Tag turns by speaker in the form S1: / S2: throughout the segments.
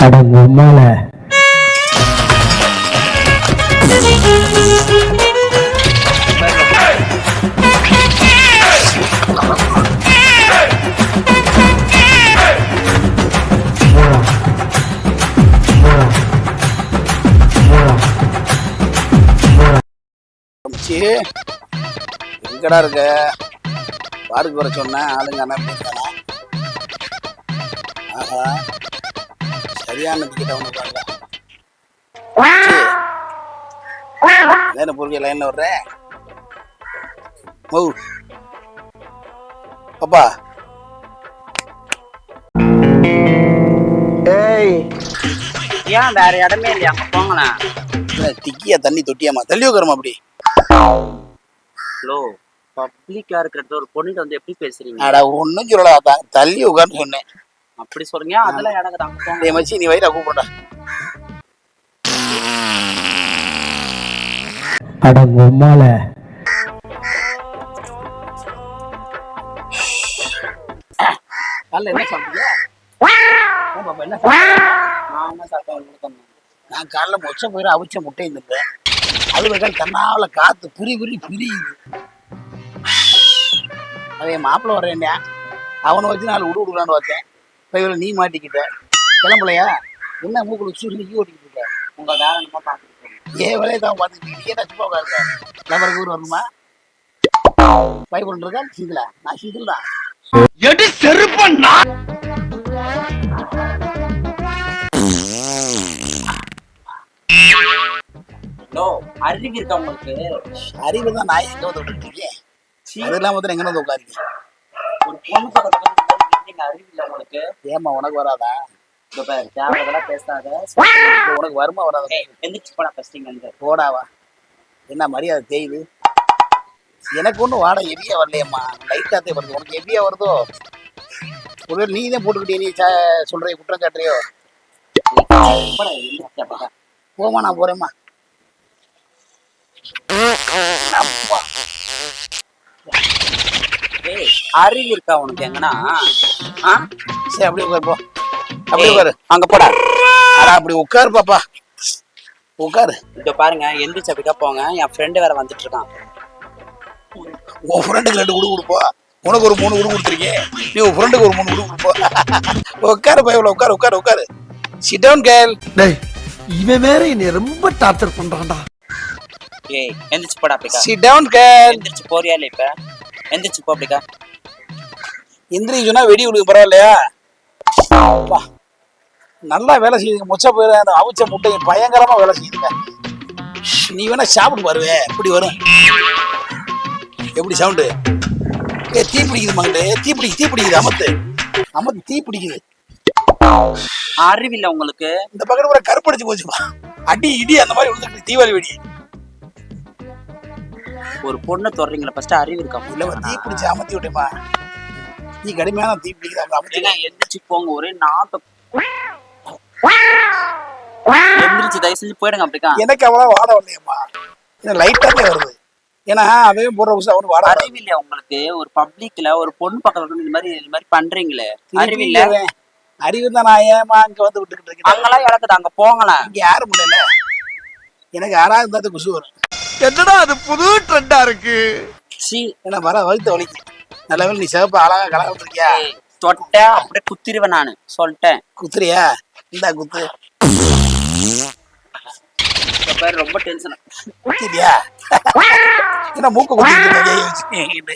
S1: அட உம்மால
S2: எங்கடா இருக்க? பாருக்கு வர சொன்னேன். ஆளுங்க என்ன பண்ணிருக்கானா ஆஹா. சரியான டிக்கெட் அவனு பாருங்க என்ன பொருள் லைன்ல வர்ற? மௌ. அப்பா.
S3: ஏய்.
S4: ஏன் வேற இடமே இல்லையா? போங்களேன்
S2: டிக்கியா தண்ணி தொட்டியாமா தள்ளி உட்காரமா அப்படி.
S4: ஹலோ பப்ளிக்கா இருக்கிறது ஒரு பொண்ணுகிட்ட வந்து எப்படி பேசுறீங்க?
S2: அட ஒன்றும் சொல்லடா தான் தள்ளி உட்கார்னு சொன்னேன்.
S4: அப்படி சொல்றீங்க அதெல்லாம் அங்க போங்க.
S2: டேய் மச்சி நீ வயிறா கூப்பிடா
S1: அட உம்மால.
S2: காலைல என்ன சாப்பிட்டீங்க? பாப்பா, என்ன? நான் என்ன சாப்பிட்டேன் உங்களுக்கு தான். நான் காலைல மொச்ச போயிரு அவிச்ச முட்டை இருந்தேன் அது வகையில் தன்னால காத்து புரி புரி புரியுது. அவன் மாப்பிள்ள வரேன்டா அவனை வச்சு நாலு விடு விடுலான்னு பார்த்தேன். இவரை நீ மாட்டிக்கிட்ட. கிளம்பலையா? என்ன மூக்குல சுருங்கி ஓட்டிக்கிட்டு இருக்க?
S4: உங்க வேலை என்னமோ பாத்துட்டு
S2: ஏன் வேலையை தான் பார்த்துக்கிட்டு நீ என்ன சும்மா உட்காருக்க கிளம்புறக்கு ஊர் வரணுமா பயப்பட்டு இருக்கா? சிங்கிளா நான் சிங்கிள் தான்
S4: ஹலோ அறிவு இருக்கா உங்களுக்கு?
S2: அறிவு தான் நான் எங்க வந்து விட்டுட்டு இருக்கேன் அது இல்லாம எங்க வந்து உட்காருங்க
S4: ஒரு பொண்ணு பக்கத்துல வந்து நீங்க அறிவு இல்லை உங்களுக்கு
S2: ஏமா உனக்கு வராதா?
S4: இதோ பாரு தேவையெல்லாம் பேசாத.
S2: இப்ப உனக்கு வருமா வராதா?
S4: எந்திரிச்சு போனா ஃபர்ஸ்ட் வந்து.
S2: போடாவா என்ன மரியாதை தேயுது எனக்கு ஒன்றும் வாடகை ஹெவியா வரலையம்மா. லைட்டாத்தே வருது. உனக்கு ஹெவியா வருதோ? ஒருவேளை நீ தான் போட்டுக்கிட்டே நீ ச- சொல்ற குற்றம் சாட்டுறியோ போமா நான் போறேம்மா. அப்பா.
S4: ஏய் அறிவு இருக்கா உனக்கு எங்கன்னா? ஆ?
S2: சரி அப்படியே உட்காரு போ. அப்படியே உட்காரு.
S4: அங்க போடா.
S2: அடா அப்படி உட்காரு பாப்பா. உட்காரு.
S4: இதோ பாருங்க எந்திரிச்சு அப்படிக்கா போங்க. என் ஃப்ரெண்டு வேற வந்துட்டு இருக்கான்.
S2: உன் ஃப்ரெண்டுக்கு ரெண்டு குடு கொடுப்போ. உனக்கு ஒரு மூணு குடு கொடுத்துருக்கேன். நீ உன் ஃப்ரெண்டுக்கு ஒரு மூணு குடு கொடுப்போ. உட்காரு பயவில் உட்காரு உட்காரு உட்காரு. சிட் டவுன் கேர்ள்
S3: டேய் இவன் வேற என்னை ரொம்ப டார்ச்சர் பண்றான்டா.
S4: ஏய் எந்திரிச்சு போடா அப்படிக்கா.
S2: சிட் டவுன் கேர்ள்
S4: எந்திரிச்சு போறியா இல்ல இப்ப? எந்திரிச்சு போ அப்படிக்கா.
S2: சொன்னா வெடி விடுங்க பரவாயில்லையா. நல்லா வேலை செய்யுங்க. மொச்ச போயிரு. அந்த அவிச்ச முட்டை பயங்கரமா வேலை செய்யுங்க. நீ வேணா சாப்பிட்டு பாருவே எப்படி வரும்? எப்படி சவுண்டு? ஏ தீ பிடிக்குது மகளே தீ பிடிக்குது தீ பிடிக்குது. அமத்து. அமத்து தீ பிடிக்குது.
S4: அறிவில்ல உங்களுக்கு.
S2: இந்த பக்கம் கூட கருப்படிச்சு போச்சுப்பா அடி இடி அந்த மாதிரி விழுந்துட்டு தீபாவளி வெடி.
S4: ஒரு பொண்ணை தொடறீங்களா ஃபர்ஸ்ட் அறிவு இருக்கா?
S2: இல்ல தீ பிடிச்சு அமத்தி விட்டேப்பா தீ கடுமையான தீ பிடிக்குது அமத்தி
S4: ஏங்க எந்திரிச்சு போங்க ஒரே நாட்டம் எந்திரிச்சு தயவு செஞ்சு போயிடுங்க அப்படிக்கா.
S2: எனக்கு அவ்வளவு வாட வரலையம்மா. எனக்கு லைட்டாவே வருது. ஏன்னா அதையும் போடுற விஷயம் அவனுக்கு வாட வராது.
S4: அறிவில்ல உங்களுக்கு ஒரு பப்ளிக்ல ஒரு பொண்ணு பக்கத்துல இருந்து இந்த மாதிரி இந்த மாதிரி பண்றீங்களே. அறிவில்ல?
S2: அறிவு தான் நான் ஏமா இங்க வந்து விட்டுக்கிட்டு இருக்கேன்.
S4: அங்கெல்லாம் இழக்குது அங்க போங்களேன்
S2: இங்க யாரும் முடியல எனக்கு யாராவது இருந்தா குசு வரும்.
S3: என்னடா அது புது ட்ரெண்டா இருக்கு?
S4: சி.
S2: ஏன்னா வர வயிற்று வலிக்கு நல்ல நீ சிவப்பு அழகா கலகம் இருக்கியா
S4: தொட்ட அப்படியே குத்திருவேன் நானு. சொல்லிட்டேன்.
S2: குத்துறியா? இந்தா குத்து.
S4: பேர் ரொம்ப டென்ஷன்
S2: குத்திட்டியா? என்ன மூக்க குத்தி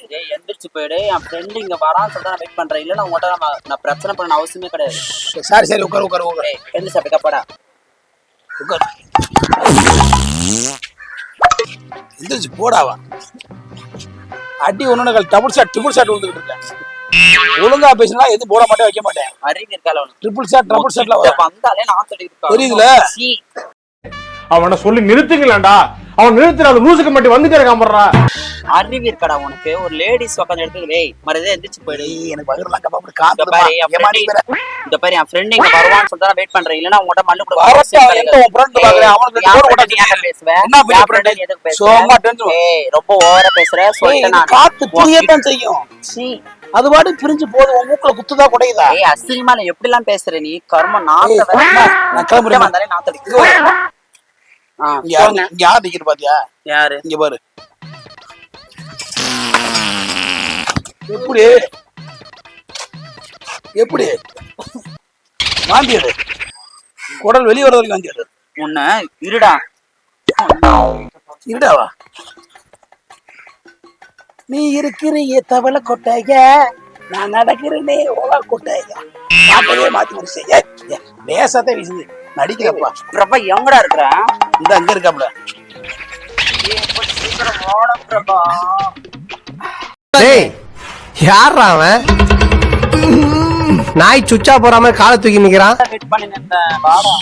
S4: ஏய் எந்திரிச்சு போயிடு. என் ஃப்ரெண்டு இங்க வரான்னு சொல்லிட்டு நான் வெயிட் பண்றேன். இல்ல நான் உங்கள்கிட்ட நம்ம- நான் பிரச்சனை பண்ண அவசியமே கிடையாது.
S2: சரி சரி உட்காரு உட்காரு உட்காரு.
S4: எந்திரிச்சு அப்படிக்கா போடா.
S2: உட்காரு. எந்திரிச்சு போடாவா அடி ஒண்ணு டபுள் ஷாட் ட்ரிபிள் ஷாட் விழுந்துட்டு இருக்கேன். ஒழுங்கா பேசினா எதுவும் போட மாட்டேன் வைக்க மாட்டேன். ட்ரிபிள் ஷாட் டபுள் ஷாட்ல தெரியுதுல?
S5: அவனை சொல்லி நிறுத்துங்களேன்டா. அவன் நிறுத்துற லூசுக்கு மட்டும் வந்து கிடக்காமறா
S4: அறிவு இருக்கடா உனக்கு? ஒரு லேடிஸ் உட்காந்து எடுத்து டேய் மறுபடியும் எந்திரிச்சு போயிடு.
S2: எனக்கு கப்பா அப்படி
S4: இந்த பாரு என்
S2: நீ
S4: இந்த பாரு ஃப்ரெண்ட் இங்க வருவான்னு சொல்லிட்டு நான் வெயிட் பண்றேன். இல்லனா உங்ககிட்ட மல்லு கூட
S2: வரட்டா, எங்க உன் friend பாக்குறேன்? அவனுக்கு போடு போட்டா
S4: பேசுவேன்
S2: என்ன பெரிய?
S4: எதுக்கு பேசுற?
S2: சும்மா tension.
S4: ஏய் ரொம்ப ஓவரா பேசுற
S2: இது
S4: நான்.
S2: காத்து புரியத்தான் செய்யும்.
S4: சீ.
S2: அது பாட்டு பிரிஞ்சு போகுது உன் மூக்குல குத்துதா குடையுதா?
S4: ஏய் அசிங்கமா நீ எப்படி எல்லாம் பேசுற நீ? கர்மம் நாத்த
S2: நான் கிளம்புறேன்.
S4: வந்தாலே நாத்தடிக்கு
S2: யாரு? நிக்கிது பாத்தியா?
S4: யாரு?
S2: இங்க பாரு. எப்படி? எப்படி? வாந்தி எடு குடல் வெளியே வர வரைக்கும் வாந்தி எடு
S4: உன்ன இருடா.
S2: இருடாவா? நீ இருக்கிறிய தவளை கொட்டைய. நான் நடக்கிறேனே ஓலா கொட்டைய. மாட்டையே மாத்தி முடிச்சேன் லேசாத்தான் வீசுது. நடிக்கிறப்பா
S4: பிரபா எங்கடா இருக்கிற
S2: இந்த அங்க இருக்காப்ல
S6: யாரா அவன்? நாய் சுச்சா போறாம காலை தூக்கி நிக்கிறான்.
S4: வெயிட் பண்ணி நின்றேன் வாடா.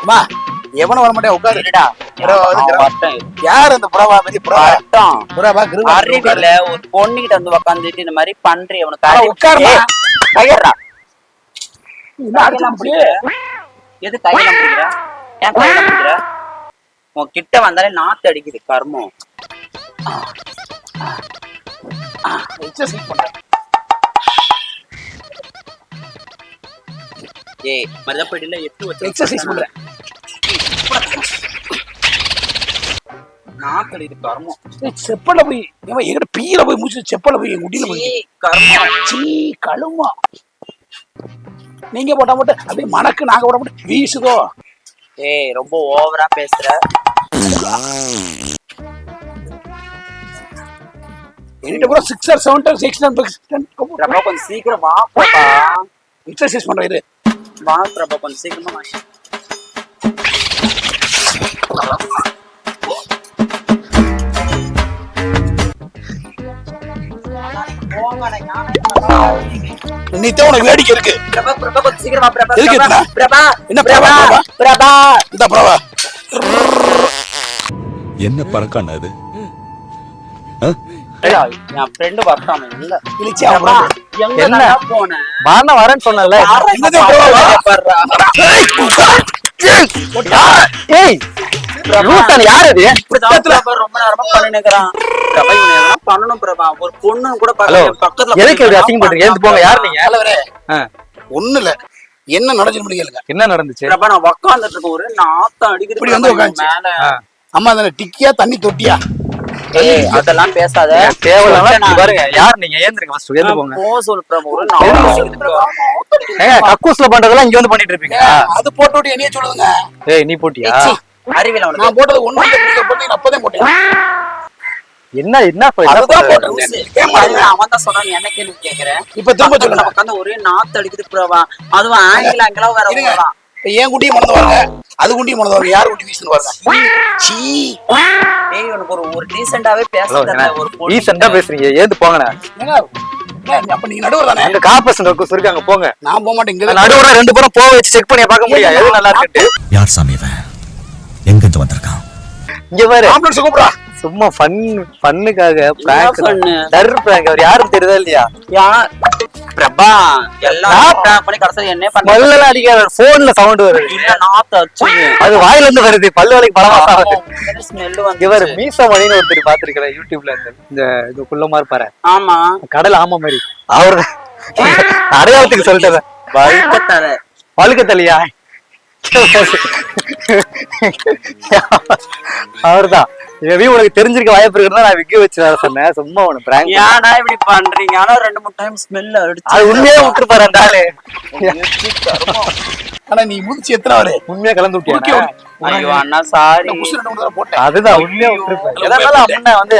S2: அம்மா எவனும் வர மாட்டேன் உட்காரு.
S4: இருடா.
S2: இரவு வந்து
S4: அவன்
S2: கிரவா.
S4: வரட்டும் இரு.
S2: யார் அந்த புறவா மாதிரி புறவா கிருவா
S4: ஒரு பொண்ணுகிட்ட வந்து உக்காந்துட்டு இந்த மாதிரி பண்றி அவனுக்கு
S2: அட,
S4: அறிவு- எது கையில பிடிக்கிற? ஏன் கையில பிடிக்கிற? உன் கிட்ட வந்தாலே நாத்து அடிக்குது கர்மம் ஏய் மருதப்படியில எட்டு வச்சு
S2: எக்ஸசைஸ் பண்றேன்
S4: நாத்து அடிக்குது கர்மம்
S2: ஏய், செப்பல்ல போய் ஏமா எங்கிட்ட பீல போய் மூச்சு செப்பல்ல போய் முடியல போய்
S4: கர்மம்
S2: சீ கழுமா. நீங்க போட்டா மட்டும் அப்படியே மணக்கு நாங்க போட்டா மட்டும் வீசுதோ?
S4: ஏய் ரொம்ப ஓவரா பேசுற.
S2: என்கிட்ட கூட six or seven time six
S4: Prabha கொஞ்சம் சீக்கிரம் வா பிரபா
S2: எக்ஸசைஸ் பண்றேன் இது
S4: வா பிரபா கொஞ்சம் சீக்கிரமா
S2: உனக்கு வேடிக்கை இருக்கு.
S4: பிரபா பிரபா? பிரபா பிரபா? பிரபா.
S2: என்ன பிரபா,
S4: பிரபா பிரபா
S2: இந்த புறவா
S7: என்ன? பறக்கான அது
S4: பிரபா,
S6: வரேன்னு சொன்னல
S2: பிரபா?
S6: ஏய் லூசான் யார் அது?
S4: ரொம்ப நேரமா பண்ணினுக்கிறான். பிரபா, இவனை எதனா பண்ணணும் பிரபா. ஒரு பொண்ணுன்னு கூட பக்கத்துல- பக்கத்துல
S6: எதுக்கு இப்படி
S4: போய்
S6: அசிங்கப்படுறீங்க எழுந்து போங்க யார் நீங்க?
S2: தலைவரே
S6: ஆ,
S2: ஒண்ணு இல்ல என்ன நடந்துச்சு கேளுங்க.
S6: என்ன நடந்துச்சு?
S4: பிரபா, நான் உக்காந்துட்டு இருக்கேன். ஒரே நாத்தம் அடிக்குது
S2: இப்படி வந்து.
S4: மேல.
S2: அம்மா தானே டிக்கியா தண்ணி தொட்டியா?
S4: அதெல்லாம் பேசாத.
S6: தேவையில்லாம. பாருங்க யார் நீங்க? ஏந்திருங்க ஃபர்ஸ்ட் போங்க.
S4: போ ஒரு.
S6: ஏங்க கக்கூஸ்ல பண்றதெல்லாம் இங்க வந்து பண்ணிட்டு இருப்பீங்க
S2: அது போட்டு என்னைய சொல்லுங்க.
S6: ஏய் நீ போட்டியா?
S4: அறிவியல் அவனுக்கு.
S2: நான் போட்டது ஒண்ணு போட்டு அப்பதான் போட்டேன்.
S6: என்ன என்ன
S4: அவன் தான் சொல்றான், என்ன கேள்வி கேக்குறேன்?
S2: இப்ப திரும்ப சொல்லுங்க.
S4: உட்கார்ந்து ஒரே நாத்தம் அடிக்குது பிரபா. அதுவும் ஆங்கில ஆங்கிலம் வேற.
S2: இப்ப என் குட்டியும் மறந்து வாங்க. அது குட்டியும் மறந்து வாங்க. யார் குட்டி வீசுன்னு சீ
S4: ஏய், உனக்கு ஒரு ஒரு டீசெண்டாவே பேச
S6: ஹலோ
S4: தெரியல, ஒரு
S6: ரீசெண்டா பேசுறீங்க. ஏந்து போங்கண்ணே.
S2: அப்ப நீங்க நடுவர் தானே?
S6: அங்க கார்பரேஷன் கக்கூஸ் இருக்காங்க போங்க.
S2: நான் போக மாட்டேன் இங்க
S6: நடுவுல ரெண்டு பேரும் போக வச்சு செக் பண்ணி பார்க்க முடியாது. எது நல்லா இருக்குன்ட்டு.
S7: யார் சாமி இவன்? எங்கிருந்து வந்திருக்கான்?
S6: இங்க பாரு.
S2: ஆம்புலன்ஸ் கூப்பிடா
S6: சும்மா ஃபன் ஃபன்னுக்காக பிராங்க்? டர் பிராங்க் அவர் யாரும் தெரியுதா இல்லையா?
S4: யா- பிரபா எல்லாம் prank பண்ணி கடைசியில என்ன பண்ண
S6: பல்லெல்லாம் அடிக்காத. போன்ல சவுண்ட் வருது.
S4: இல்ல நாத்து அச்சுது
S6: அது வாயில இருந்து வருது. பல்லு வலிக்கு பல மாசம் ஆகுது.
S4: ஸ்மெல்
S6: இவர்
S4: வந்து
S6: மீச மணின்னு ஒருத்தர் பாத்திருக்கிறேன் யூடியூப்ல. இந்த இந்த இது குள்ளமா இருப்பாரு
S4: ஆமா.
S6: கடல் ஆமா மாதிரி. அவரு அடையாளத்துக்கு சொல்லிட்டத.
S4: வழுக்கத்தர
S6: வழுக்க தலையா அவர்தான். மேபி உனக்கு தெரிஞ்சிருக்க வாய்ப்பு இருக்குன்னா நான் விக்கி வச்சு வர சொன்னேன். சும்மா உனக்கு பிராங்க்
S4: ஏன்டா இப்படி பண்றீங்க? ஆனா ரெண்டு மூணு டைம் ஸ்மெல் அடிச்சு.
S6: அது உண்மையா விட்டுருப்பாரு அந்த ஆளு.
S2: ஆனா நீ முதிச்சு எத்தனை வரு
S6: உண்மையா கலந்து விட்டியா?
S4: ஐயோ அண்ணா சாரி
S6: அதுதான் உண்மையா விட்டுருப்பாரு. எதனால அண்ணன் வந்து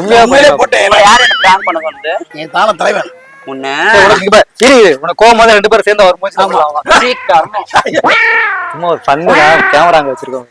S6: உண்மையா.
S2: போட்டேன்.
S4: யார் என்ன பிராங்க் பண்ண சொன்னது
S2: என் தான தலைவன்.
S4: உன்ன.
S6: இரு. உனக்கு கோவம் வந்து ரெண்டு பேரும் சேர்ந்து வரும்போது சாப்பிடலாம்.
S4: சீ, கர்மம்.
S6: சும்மா ஒரு ஃபன்னு கேமரா அங்க வச்சிருக்கோம்